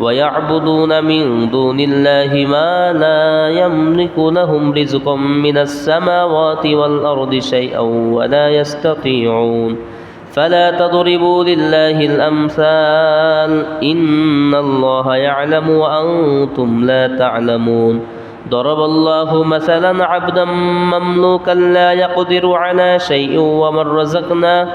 ويعبدون من دون الله ما لا يملك لهم رزقا من السماوات والأرض شيئا ولا يستطيعون. فلا تضربوا لله الأمثال. إن الله يعلم وأنتم لا تعلمون. ضرب الله مثلا عبدا مملوكا لا يقدر على شيء ومن رزقناه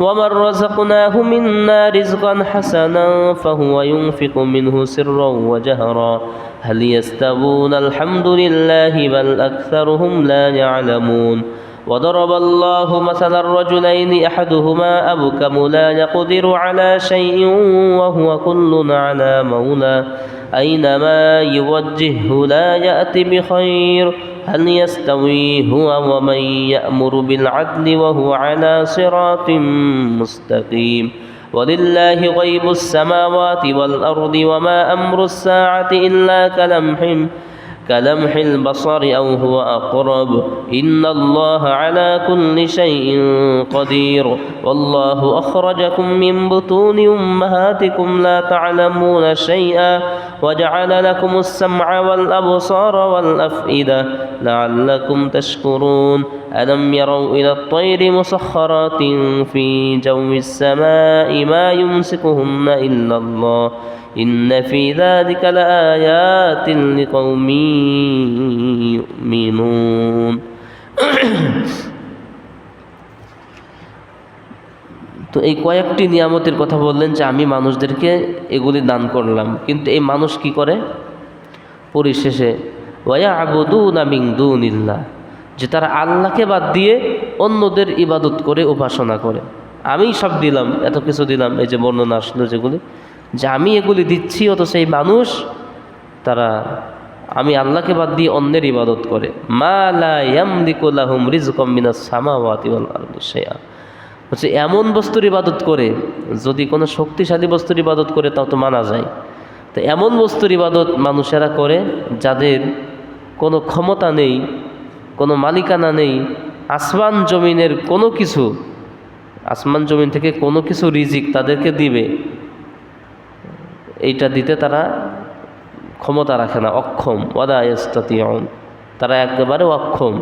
ومن رزقناه منا رزقا حسنا فهو ينفق منه سرا وجهرا هل يستوون الحمد لله بل أكثرهم لا يعلمون وضرب الله مثلا الرجلين أحدهما أبكم لا يقدر على شيء وهو كل على مولى أينما يوجهه لا يأتي بخير هل يستوي هو ومن يأمر بالعدل وهو على صراط مستقيم؟ ولله غيب السماوات والأرض وما أمر الساعة إلا كلمح كلمح البصر أو هو أقرب. إن الله على كل شيء قدير. والله أخرجكم من بطون أمهاتكم لا تعلمون شيئا. وجعل لكم السمع والأبصار والأفئدة لعلكم تشكرون. ألم يروا إلى الطير مسخرات في جو السماء ما يمسكهن إلا الله؟ إن في ذلك لآيات لقوم يؤمنون. তো এই কয়েকটি নিয়ামতের কথা বললেন যে আমি মানুষদেরকে এগুলি দান করলাম। কিন্তু এই মানুষ কি করে? পরিশেষে ওয়া আবুদু নামিং দুনিল্লা যে তারা আল্লাহকে বাদ দিয়ে অন্যদের ইবাদত করে, উপাসনা করে। আমি সব দিলাম, এত কিছু দিলাম, এই যে বর্ণনা আসলো যেগুলি, যে আমি এগুলি দিচ্ছি অত সেই মানুষ, তারা, আমি আল্লাহকে বাদ দিয়ে অন্যের ইবাদত করে। মা লা ইয়ামলিকুল্লাহুম রিজকাম মিনাস সামাওয়াতি ওয়াল আরদি শাইআ হচ্ছে এমন বস্তুর ইবাদত করে, যদি কোনো শক্তিশালী বস্তুর ইবাদত করে, তাও তো মানা যায়। তো এমন বস্তুর ইবাদত মানুষেরা করে, যাদের কোনো ক্ষমতা নেই, কোনো মালিকানা নেই, আসমান জমিনের কোনো কিছু, আসমান জমিন থেকে কোনো কিছু রিজিক তাদেরকে দিবে, এইটা দিতে তারা ক্ষমতা রাখে না, অক্ষম। ওয়াদা ইস্তাতিয়ন তারা একেবারে অক্ষম।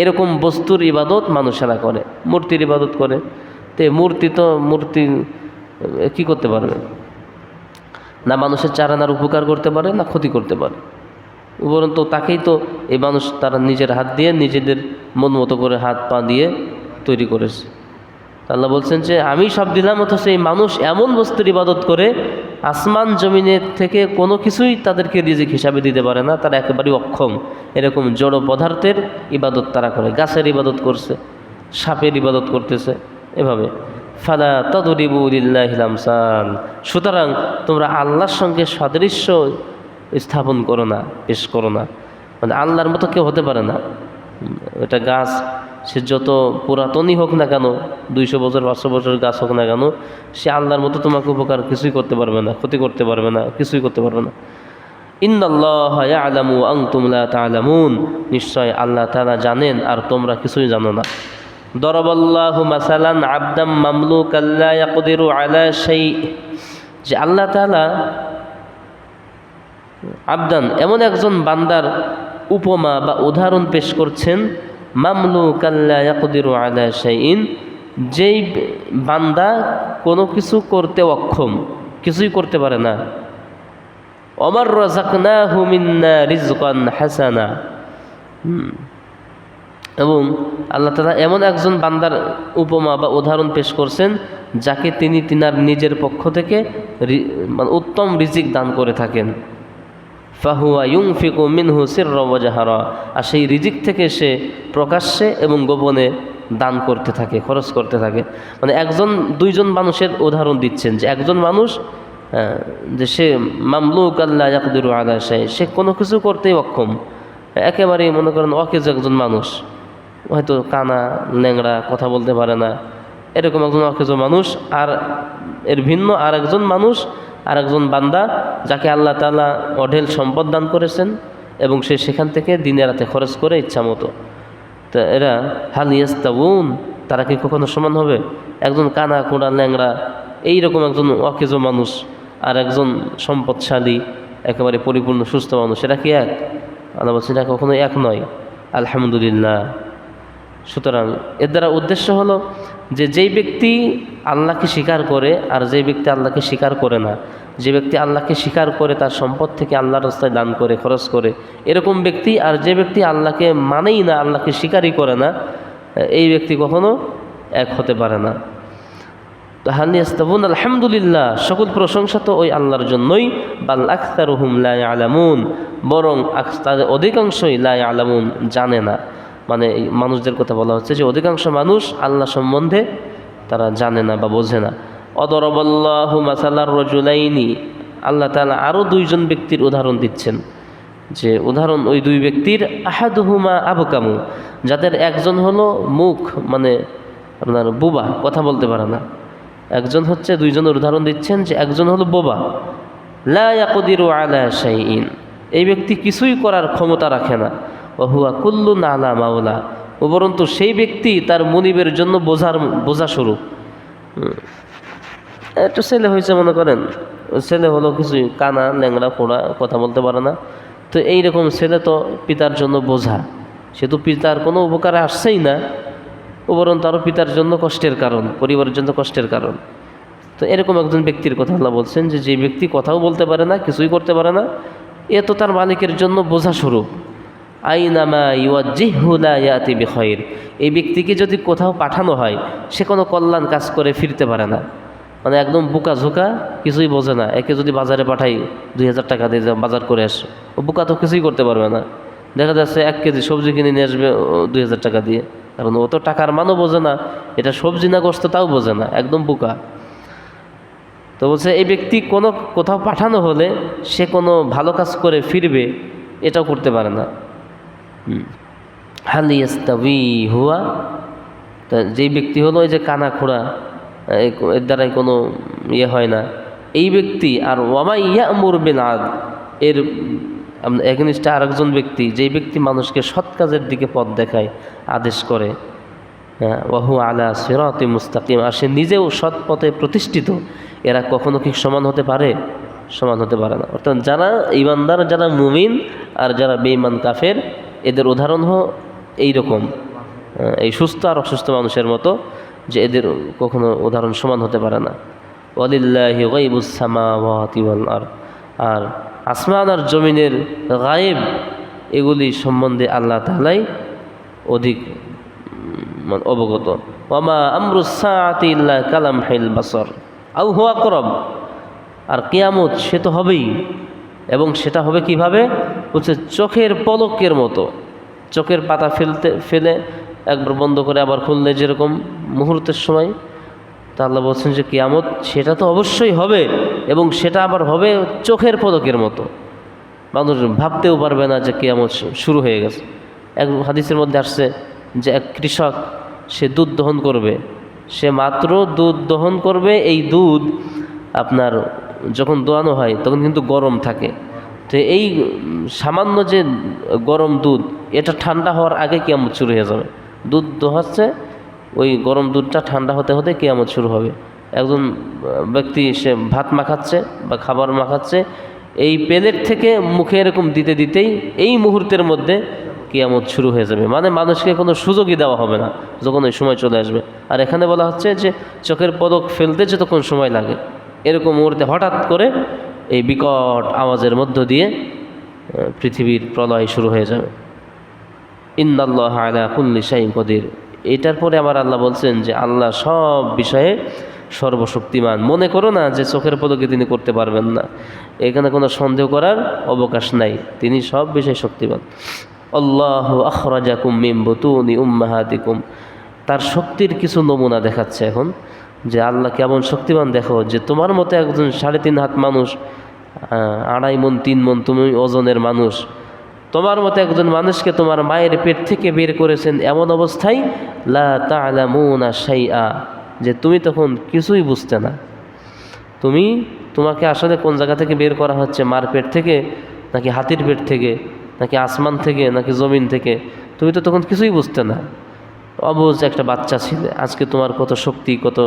এরকম বস্তুর ইবাদত মানুষেরা করে, মূর্তির ইবাদত করে। তো মূর্তি তো মূর্তি কি করতে পারবে না মানুষের চারানার উপকার করতে পারে, না ক্ষতি করতে পারে। উপরন্তু তাকেই তো এই মানুষ তারা নিজের হাত দিয়ে নিজেদের মন মতো করে হাত পা দিয়ে তৈরি করেছে। আল্লাহ বলছেন যে, আমি সব দিলাম, অথচ এই মানুষ এমন বস্তুর ইবাদত করে, আসমান জমিনের থেকে কোনো কিছুই তাদেরকে রিজিক হিসাবে দিতে পারে না, তারা একেবারেই অক্ষম। এরকম জড় পদার্থের ইবাদত তারা করে, গাছের ইবাদত করছে, সাপের ইবাদত করতেছে। এভাবে, ফালা তদরিবুল্লাহিলামসাল সুতরাং তোমরা আল্লাহর সঙ্গে সাদৃশ্য স্থাপন করো না, পেশ করো না। মানে আল্লাহর মতো কেউ হতে পারে না। এটা গাছ, সে যত পুরাতনই হোক না কেন, দুইশো বছর, পাঁচশো বছরের গাছ হোক না কেন, সে আল্লাহর মতো তোমাকে উপকার কিছুই করতে পারবে না, ক্ষতি করতে পারবে না, কিছুই করতে পারবে না। ইন্দাল্লাহ আলামু আং তুমলা তালামুন। নিশ্চয় আল্লাহ তালা জানেন আর তোমরা কিছুই জানো না। দরবাল্লাহু মাসালান আবদাম মামলুক আল্লাহ ইয়াকদিরু আলা সেই যে আল্লাহ তালা আবদান এমন একজন বান্দার উপমা বা উদাহরণ পেশ করছেন মামলু কাল্লা ইয়াকদিরু আলা শাইইন, যেই বান্দা কোনো কিছু করতে অক্ষম, কিছুই করতে পারে না। অমর রাজাকনা হুমিন্না রিজকান হাসানা। এবং আল্লাহ তালা এমন একজন বান্দার উপমা বা উদাহরণ পেশ করছেন, যাকে তিনি তিনার নিজের পক্ষ থেকে মানে উত্তম রিজিক দান করে থাকেন। ফাহুয়া ইউং ফিকু মিনহু সির রবজাহারা আর সেই রিজিক থেকে সে প্রকাশ্যে এবং গোপনে দান করতে থাকে, খরচ করতে থাকে। মানে একজন, দুইজন মানুষের উদাহরণ দিচ্ছেন যে একজন মানুষ যে সে মামলুক আল্লাহ ইয়াকদিরু সে সে কোনো কিছু করতেই অক্ষম। একেবারেই মনে করেন অকেজ একজন মানুষ। হয়তো কানা ল্যাংড়া কথা বলতে পারে না। এরকম একজন অকেজ মানুষ আর এর ভিন্ন আর একজন মানুষ আর একজন বান্দা যাকে আল্লাহ তালা অঢেল সম্পদ দান করেছেন এবং সে সেখান থেকে দিনে রাতে খরচ করে ইচ্ছা মতো। তো এরা হাল ইয়াস্তাবুন তারা কি কখনো সমান হবে? একজন কানা, কোড়া ল্যাংড়া এইরকম একজন অকেজো মানুষ আর একজন সম্পদশালী, একেবারে পরিপূর্ণ সুস্থ মানুষ, এরা কি এক? আল্লাহ বলছেন এটা কখনো এক নয়। আলহামদুলিল্লাহ। সুতরাং এর দ্বারা উদ্দেশ্য হলো যে যেই ব্যক্তি আল্লাহকে স্বীকার করে আর যেই ব্যক্তি আল্লাহকে স্বীকার করে না, যে ব্যক্তি আল্লাহকে স্বীকার করে তার সম্পদ থেকে আল্লাহর রাস্তায় দান করে, খরচ করে, এরকম ব্যক্তি আর যে ব্যক্তি আল্লাহকে মানেই না, আল্লাহকে স্বীকারই করে না, এই ব্যক্তি কখনো এক হতে পারে না। তো হানিয়াস্তাবুন আলহামদুলিল্লাহ, সকল প্রশংসা তো ওই আল্লাহর জন্যই, বাল আখতার হুম লাই আলামুন বরং তাদের অধিকাংশই লাই আলামুন জানে না। মানে মানুষদের কথা বলা হচ্ছে যে অধিকাংশ মানুষ আল্লাহ সম্বন্ধে তারা জানে না বা বোঝে না। অদরবল্লাহু মাসাল্লার রজুলাইনি। আল্লাহ তালা আরও দুইজন ব্যক্তির উদাহরণ দিচ্ছেন যে উদাহরণ ওই দুই ব্যক্তির আহাদুহুমা আবকামু, যাদের একজন হলো মুখ মানে আপনার বোবা, কথা বলতে পারে না। একজন হচ্ছে দুইজনের উদাহরণ দিচ্ছেন যে একজন হলো বোবা। লা ইয়াকদিরু আলা শাইইন। এই ব্যক্তি কিছুই করার ক্ষমতা রাখে না। ওহুয়া কুল্লু নালা মাওলা। উপরন্তু সেই ব্যক্তি তার মনিবের জন্য বোঝার বোঝা শুরু। একটা ছেলে হয়েছে মনে করেন। ছেলে হলো কিছুই কানা, ল্যাংড়া পোড়া কথা বলতে পারে না। তো এইরকম ছেলে তো পিতার জন্য বোঝা। সে তো পিতার কোনো উপকারে আসছেই না। উপরন্তু আরও পিতার জন্য কষ্টের কারণ, পরিবারের জন্য কষ্টের কারণ। তো এরকম একজন ব্যক্তির কথা আল্লাহ বলছেন যে যে ব্যক্তি কথাও বলতে পারে না, কিছুই করতে পারে না, এ তো তার মালিকের জন্য বোঝা স্বরূপ আইনামা ইউজিহুলা ইয়াতি বিখয়ের এই ব্যক্তিকে যদি কোথাও পাঠানো হয়, সে কোনো কল্যাণ কাজ করে ফিরতে পারে না। মানে একদম বুকা ঝোকা কিছুই বোঝে না। একে যদি বাজারে পাঠাই, দুই হাজার টাকা দিয়ে বাজার করে আসো ও বুকা তো কিছুই করতে পারবে না। দেখা যাচ্ছে এক কেজি সবজি কিনে নিয়ে আসবে দুই হাজার টাকা দিয়ে। কারণ ও তো টাকার মানও বোঝে না, এটা সবজি না গোস্ত তাও বোঝে না, একদম বুকা। তো বলছে, এই ব্যক্তি কোনো কোথাও পাঠানো হলে সে কোনো ভালো কাজ করে ফিরবে, এটাও করতে পারে না। হালি ইস্তাবি হুয়া? তা যেই ব্যক্তি হলো এই যে কানা খোড়া এর দ্বারাই কোনো ইয়ে হয় না। এই ব্যক্তি আর ওয়ামা ইয়া মুরবেন আদ, এর এগনিস্টে আরেকজন ব্যক্তি, যেই ব্যক্তি মানুষকে সৎ কাজের দিকে পথ দেখায়, আদেশ করে ওয়াহু আলা সিরাতি মুস্তাকিম। আর সে নিজেও সৎ পথে প্রতিষ্ঠিত, এরা কখনো কি সমান হতে পারে? সমান হতে পারে না। অর্থাৎ যারা ইমানদার, যারা মুমিন, আর যারা বেঈমান কাফের এদের উদাহরণ হ এইরকম আহ, এই সুস্থ আর অসুস্থ মানুষের মতো যে এদের কখনো উদাহরণ সমান হতে পারে না। ওয়ালিল্লাহি গাইবুস সামাওয়াতি ওয়াল আরদ। আর আসমান আর জমিনের গায়েব এগুলি সম্বন্ধে আল্লাহ তালাই অধিক মানে অবগত। ওমা আমরুসাতি কালাম হাইল বাসর। আউ হুয়া করব আর কিয়ামত সে তো হবেই। এবং সেটা হবে কীভাবে? হচ্ছে চোখের পলকের মতো। চোখের পাতা ফেলতে, ফেলে একবার বন্ধ করে আবার খুললে যেরকম মুহূর্তের সময়। তা আল্লাহ বলছেন যে কিয়ামত, সেটা তো অবশ্যই হবে এবং সেটা আবার হবে চোখের পদকের মতো। মানুষ ভাবতেও পারবে না যে কিয়ামত শুরু হয়ে গেছে। এক হাদিসের মধ্যে আসছে যে এক কৃষক, সে দুধ দহন করবে। সে মাত্র দুধ দহন করবে, এই দুধ আপনার যখন দোয়ানো হয়, তখন কিন্তু গরম থাকে। তো এই সামান্য যে গরম দুধ, এটা ঠান্ডা হওয়ার আগে কিয়ামত শুরু হয়ে যাবে। দুধ দোহাচ্ছে, ওই গরম দুধটা ঠান্ডা হতে হতে কিয়ামত শুরু হবে। একজন ব্যক্তি, সে ভাত মাখাচ্ছে বা খাবার মাখাচ্ছে, এই প্লেট থেকে মুখে এরকম দিতে দিতেই এই মুহূর্তের মধ্যে কিয়ামত শুরু হয়ে যাবে। মানে মানুষকে কোনো সুযোগই দেওয়া হবে না যখন ওই সময় চলে আসবে। আর এখানে বলা হচ্ছে যে, চোখের পদক ফেলতে যতক্ষণ সময় লাগে। এরকম মুহূর্তে হঠাৎ করে এই বিকট আওয়াজের মধ্য দিয়ে পৃথিবীর প্রলয় শুরু হয়ে যাবে। ইন্দাল্লাহ আলা কুল্লি শাইন কদির। এটার পরে আমার আল্লাহ বলছেন যে, আল্লাহ সব বিষয়ে সর্বশক্তিমান। মনে করো না যে, চোখের পদকে তিনি করতে পারবেন না। এখানে কোনো সন্দেহ করার অবকাশ নাই। তিনি সব বিষয়ে শক্তিমান। আল্লাহ আখরাজাকুম মিম বুতুনি উম্মাহাতিকুম। তার শক্তির কিছু নমুনা দেখাচ্ছে এখন। যে আল্লাহ কেমন শক্তিমান, দেখো, যে তোমার মতো একজন সাড়ে তিন হাত মানুষ আড়াই মন, তিন মন, তুমি ওজনের মানুষ, তোমার মতো একজন মানুষকে তোমার মায়ের পেট থেকে বের করেছেন এমন অবস্থায়, লা তালামুনা শাইআ, যে তুমি তখন কিছুই বুঝতে না। তুমি, তোমাকে আসলে কোন জায়গা থেকে বের করা হচ্ছে, মার পেট থেকে, নাকি হাতির পেট থেকে, নাকি আসমান থেকে, নাকি জমিন থেকে, তুমি তো তখন কিছুই বুঝতে না। অবুঝ একটা বাচ্চা ছিলে, আজকে তোমার কত শক্তি, কত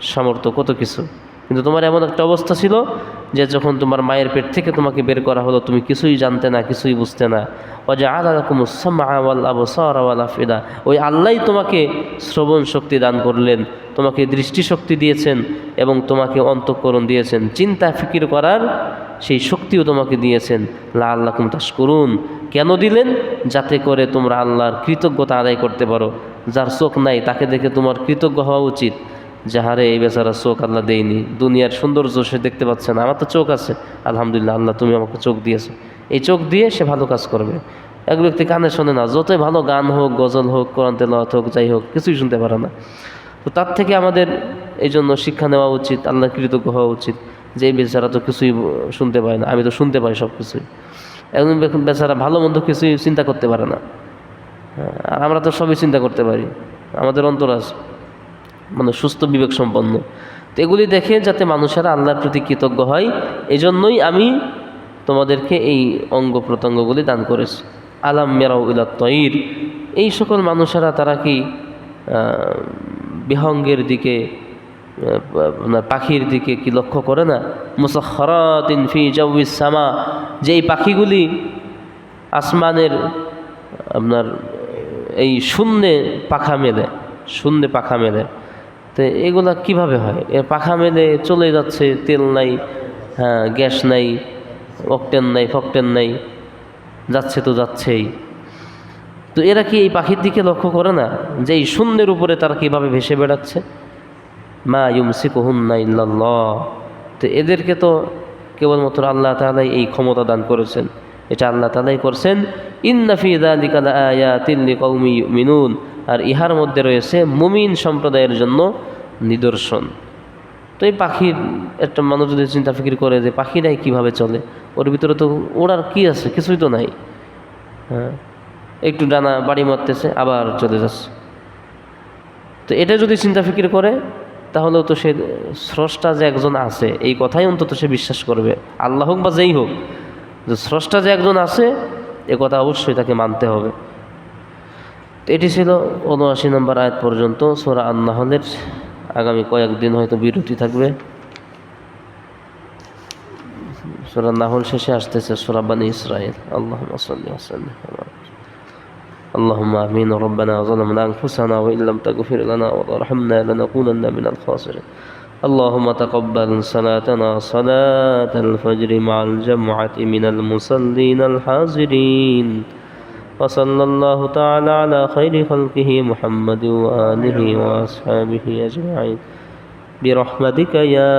সামর্থ্য, কত কিছু। কিন্তু তোমার এমন একটা অবস্থা ছিল যে যখন তোমার মায়ের পেট থেকে তোমাকে বের করা হলো, তুমি কিছুই জানতে না, কিছুই বুঝতে না। অজা আলাকুম আওয়াল আবসার আওয়াল আফিদা। ওই আল্লাহই তোমাকে শ্রবণ শক্তি দান করলেন, তোমাকে দৃষ্টিশক্তি দিয়েছেন এবং তোমাকে অন্তঃকরণ দিয়েছেন। চিন্তা ফিকির করার সেই শক্তিও তোমাকে দিয়েছেন। লা আল্লাহ তাস করুন কেন দিলেন? যাতে করে তোমরা আল্লাহর কৃতজ্ঞতা আদায় করতে পারো। যার চোখ নাই, তাকে দেখে তোমার কৃতজ্ঞ হওয়া উচিত। যাহারে এই বেচারা চোখ আল্লাহ দেয়নি। দুনিয়ার সৌন্দর্য সে দেখতে পাচ্ছে না। আমার তো চোখ আছে। আলহামদুলিল্লাহ আল্লাহ তুমি আমাকে চোখ দিয়েছ। এই চোখ দিয়ে সে ভালো কাজ করবে। এক ব্যক্তি কানে শোনে না। যতই ভালো গান হোক গজল হোক কোরআন তেলাওয়াত হোক যাই হোক কিছুই শুনতে পারে না। তো তার থেকে আমাদের এই জন্য শিক্ষা নেওয়া উচিত আল্লাহ কৃতজ্ঞ হওয়া উচিত যে এই বেচারা তো কিছুই শুনতে পায় না। আমি তো শুনতে পাই সব কিছুই একজন বেচারা ভালো মন্দ কিছুই চিন্তা করতে পারে না। হ্যাঁ, আর আমরা তো সবই চিন্তা করতে পারি। আমাদের অন্তর আছে। মানে সুস্থ বিবেক সম্পন্ন তো এগুলি দেখে যাতে মানুষেরা আল্লাহর প্রতি কৃতজ্ঞ হয় এই জন্যই আমি তোমাদেরকে এই অঙ্গ প্রত্যঙ্গগুলি দান করেছি। আলাম মেরাউ ইলা এই সকল মানুষেরা তারা কি বিহঙ্গের দিকে আপনার পাখির দিকে কি লক্ষ্য করে না? মুসাখরাতিন ফি সামা। যে এই পাখিগুলি আসমানের, আপনার, এই শূন্যে পাখা মেলে, শূন্যে পাখা মেলে। তো এগুলা কীভাবে হয়? এর পাখা মেলে চলে যাচ্ছে, তেল নাই হ্যাঁ গ্যাস নাই, অকটেন নাই, ফকটেন নাই, যাচ্ছে তো যাচ্ছেই। তো এরা কি এই পাখির দিকে লক্ষ্য করে না যে এই শূন্যের উপরে তারা কীভাবে ভেসে বেড়াচ্ছে? মা ইউমসি কহুন্না ইল্লাল্লাহ। তো এদেরকে তো কেবলমাত্র আল্লাহ তালাই এই ক্ষমতা দান করেছেন। এটা আল্লাহ তালাই করছেন ইন্নাফি দালিকা আয়াতিন লিকাউমি মিনুন আর ইহার মধ্যে রয়েছে মুমিন সম্প্রদায়ের জন্য নিদর্শন। তো এই পাখির একটা মানুষ যদি চিন্তা ফিকির করে যে পাখিরাই কীভাবে চলে, ওর ভিতরে তো ওড়ার কি আছে? কিছুই তো নাই। হ্যাঁ? একটু ডানা বাড়ি মারতেছে, আবার চলে যাচ্ছে। তো এটা যদি চিন্তা ফিকির করে, তাহলেও তো সে স্রষ্টা যে একজন আছে, এই কথাই অন্তত সে বিশ্বাস করবে। আল্লাহ হোক বা যেই হোক, যে স্রষ্টা যে একজন আছে, এ কথা অবশ্যই তাকে মানতে হবে। তো এটি ছিল উনআশি নম্বর আয়াত পর্যন্ত সোরা আন্নাহলের আগামী কয়েকদিন হয়তো বিরতি থাকবে সোরা নাহল শেষে আসতেছে সোরা বানি ইসরায়েল আল্লাহ সাল্লি ওয়াসাল্লিম আলা اللهم آمين ربنا ظلمنا أنفسنا وإن لم تغفر لنا وترحمنا لنكونن من الخاسرين اللهم تقبل صلاتنا صلاة الفجر مع الجمعة من المصلين الحاضرين وصلى الله تعالى على خير خلقه محمد وآله وأصحابه أجمعين. برحمتك يا